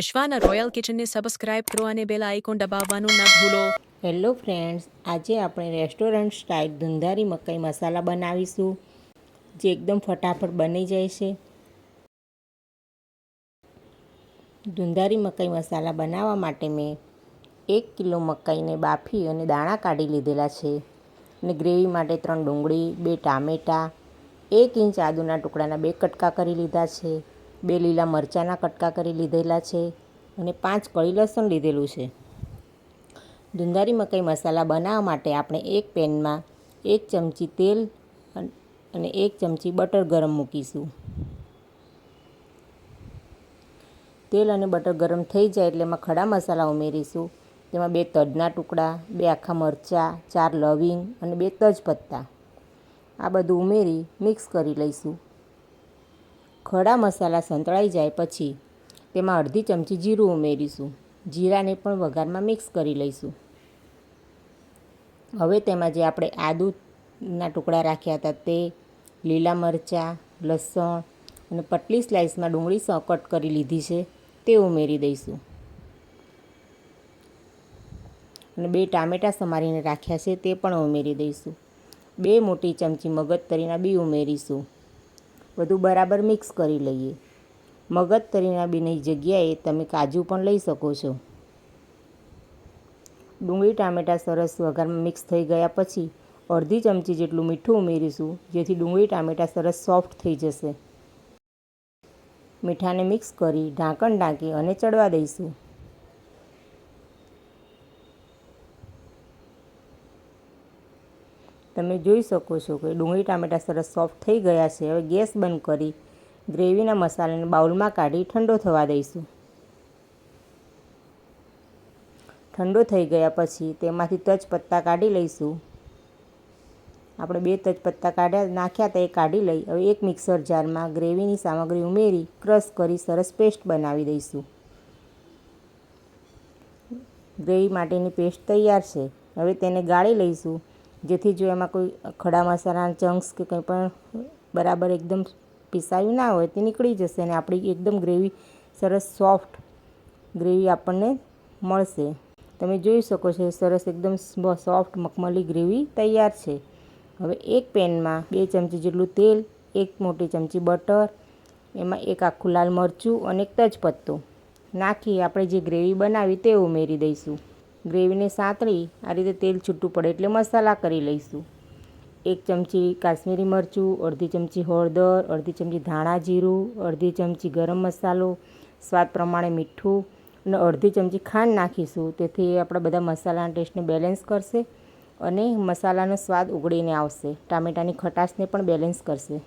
વિશ્વાના royal કિચનને subscribe કરો અને bell icon દબાવવાનું ન ભૂલો. હેલો ફ્રેન્ડ્સ, આજે આપણે રેસ્ટોરન્ટ સ્ટાઇલ ધુંધારી મકાઈ મસાલા બનાવીશું, જે એકદમ ફટાફટ બની જાય છે. ધુંધારી મકાઈ મસાલા બનાવવા માટે મેં એક કિલો મકાઈને બાફી અને દાણા કાઢી લીધેલા છે અને ગ્રેવી માટે ત્રણ ડુંગળી, બે ટામેટાં, એક ઇંચ આદુના ટુકડાના બે કટકા કરી લીધા છે. બે લીલા મરચાંના કટકા કરી લીધેલા છે અને પાંચ કળી લસણ લીધેલું છે. ધુંધારી મકાઈ મસાલા બનાવવા માટે આપણે એક પેનમાં એક ચમચી તેલ અને એક ચમચી બટર ગરમ મૂકીશું. તેલ અને બટર ગરમ થઈ જાય એટલે એમાં ખડા મસાલા ઉમેરીશું. તેમાં બે તજના ટુકડા, બે આખા મરચાં, ચાર લવિંગ અને બે તજપત્તા. આ બધું ઉમેરી મિક્સ કરી લઈશું. ખડા મસાલા સંતળાઈ જાય પછી તેમાં અડધી ચમચી જીરું ઉમેરીશું. જીરાને પણ વઘારમાં મિક્સ કરી લઈશું. હવે તેમાં જે આપણે આદુના ટુકડા રાખ્યા હતા તે લીલા મરચાં, લસણ અને પતલી સ્લાઇસમાં ડુંગળી કટ કરી લીધી છે તે ઉમેરી દઈશું. અને બે ટામેટાં સમારીને રાખ્યા છે તે પણ ઉમેરી દઈશું. બે મોટી ચમચી મગજતરીના બી ઉમેરીશું. બધું બરાબર મિક્સ કરી લઈએ. મગજ તરીના બીની જગ્યાએ તમે કાજુ પણ લઈ શકો છો. ડુંગળી, ટામેટાં સરસ વઘારમાં મિક્સ થઈ ગયા પછી અડધી ચમચી જેટલું મીઠું ઉમેરીશું, જેથી ડુંગળી, ટામેટાં સરસ સોફ્ટ થઈ જશે. મીઠાને મિક્સ કરી ઢાંકણ ઢાંકી અને ચડવા દઈશું. તમે જોઈ શકો છો કે ડુંગળી ટામેટાં સરસ સોફ્ટ થઈ ગયા છે. હવે ગેસ બંધ કરી ગ્રેવીના મસાલાને બાઉલમાં કાઢી ઠંડો થવા દઈશું. ઠંડો થઈ ગયા પછી તેમાંથી તજપત્તા કાઢી લઈશું. આપણે બે તજપત્તા કાઢ્યા, નાખ્યા હતા એ કાઢી લઈ હવે એક મિક્સર જારમાં ગ્રેવીની સામગ્રી ઉમેરી, ક્રશ કરી સરસ પેસ્ટ બનાવી દઈશું. ગ્રેવી માટેની પેસ્ટ તૈયાર છે. હવે તેને ગાળી લઈશું. જેથી જો એમાં કોઈ ખડા મસાલાના ચંક્સ કે કંઈ પણ બરાબર એકદમ પીસાયું ના હોય તે નીકળી જશે અને આપણી એકદમ ગ્રેવી, સરસ સોફ્ટ ગ્રેવી આપણને મળશે. તમે જોઈ શકો છો સરસ એકદમ સોફ્ટ, મખમલી ગ્રેવી તૈયાર છે. હવે એક પેનમાં બે ચમચી જેટલું તેલ, એક મોટી ચમચી બટર, એમાં એક આખું લાલ મરચું અને એક તજપત્તો. નાખી આપણે જે ગ્રેવી બનાવી તે ઉમેરી દઈશું. ગ્રેવીને સાંતળી, આ રીતે તેલ છૂટું પડે એટલે મસાલા કરી લઈશું. એક ચમચી કાશ્મીરી મરચું, અડધી ચમચી હળદર, અડધી ચમચી ધાણા જીરું, અડધી ચમચી ગરમ મસાલો, સ્વાદ પ્રમાણે મીઠું અને અડધી ચમચી ખાંડ નાખીશું. તેથી આપણા બધા મસાલાના ટેસ્ટને બેલેન્સ કરશે અને મસાલાનો સ્વાદ ઉગળીને આવશે. ટામેટાની ખટાશને પણ બેલેન્સ કરશે.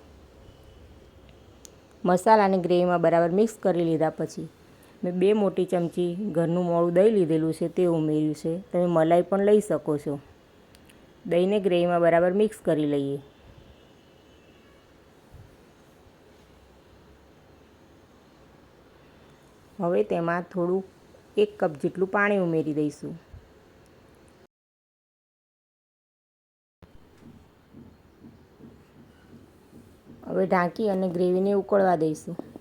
મસાલાને ગ્રેવીમાં બરાબર મિક્સ કરી લીધા પછી મેં બે મોટી ચમચી ઘરનું મોળું દહીં લીધેલું છે, તે ઉમેર્યું છે. તમે મલાઈ પણ લઈ શકો છો. દહીંને ગ્રેવીમાં બરાબર મિક્સ કરી લઈએ. હવે તેમાં થોડું એક કપ જેટલું પાણી ઉમેરી દઈશું. હવે ઢાંકી અને ગ્રેવીને ઉકળવા દઈશું.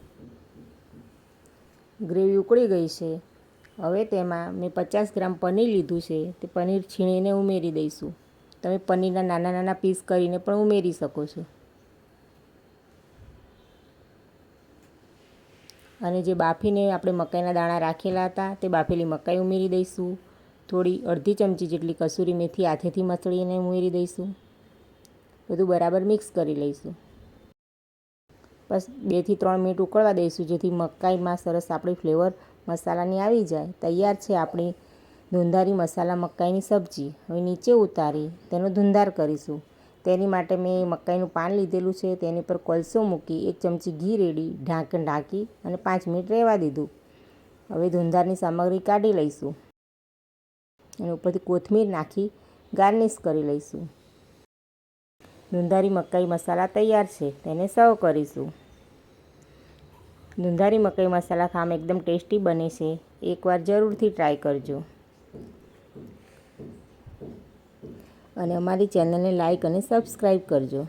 ગ્રેવી ઉકળી ગઈ છે. હવે તેમાં મેં પચાસ ગ્રામ પનીર લીધું છે. તે પનીર છીણીને ઉમેરી દઈશું. તમે પનીરના નાના નાના પીસ કરીને પણ ઉમેરી શકો છો. અને જે બાફીને આપણે મકાઈના દાણા રાખેલા હતા, તે બાફેલી મકાઈ ઉમેરી દઈશું. થોડી અડધી ચમચી જેટલી કસૂરી મેથી હાથેથી મસળીને ઉમેરી દઈશું. બધું બરાબર મિક્સ કરી લઈશું. બસ બેથી ત્રણ મિનિટ ઉકળવા દઈશું, જેથી મકાઈમાં સરસ આપણી ફ્લેવર મસાલાની આવી જાય. તૈયાર છે આપણી ધુંધારી મસાલા મકાઈની સબ્જી. હવે નીચે ઉતારી તેનો ધુંધાર કરીશું. તેની માટે મેં મકાઈનું પાન લીધેલું છે. તેની પર કોલસો મૂકી એક ચમચી ઘી રેડી ઢાંકણ ઢાંકી અને પાંચ મિનિટ રહેવા દીધું. હવે ધુંધારની સામગ્રી કાઢી લઈશું. અને ઉપરથી કોથમીર નાખી ગાર્નિશ કરી લઈશું. ધુંધારી મકાઈ મસાલા તૈયાર છે. તેને સર્વ કરીશું. ધુંધારી મકાઈ મસાલા ખામ એકદમ ટેસ્ટી બને છે, એકવાર જરૂરથી ટ્રાય કરજો. અને અમારી ચેનલને લાઈક અને સબસ્ક્રાઈબ કરજો.